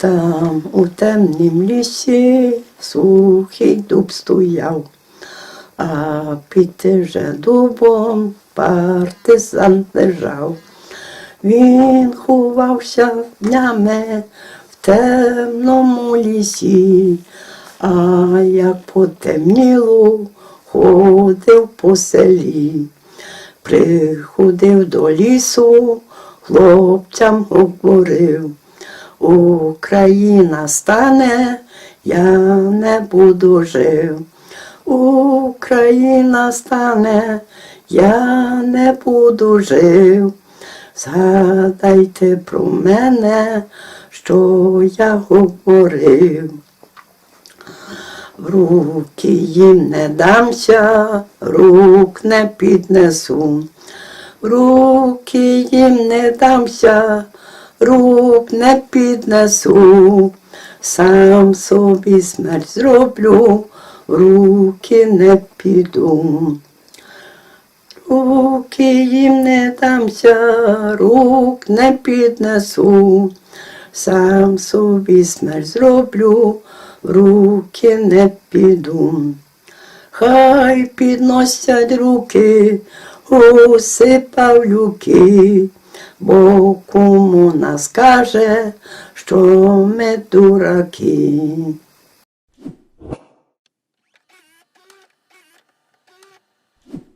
Там у темнім лісі сухий дуб стояв, а під же дубом партизан лежав. Він ховався днями в темному лісі, а як потемніло, ходив по селі. Приходив до лісу, хлопцям говорив. Україна стане, я не буду жив. Україна стане, я не буду жив. Згадайте про мене, що я говорив. В руки їм не дамся, рук не піднесу. В руки їм не дамся, рук не піднесу. Сам собі смерть зроблю, руки не піду. Руки їм не дамся, рук не піднесу. Сам собі смерть зроблю, руки не піду. Хай підносять руки, гуси павлюки, бо кому нас каже, що ми дураки.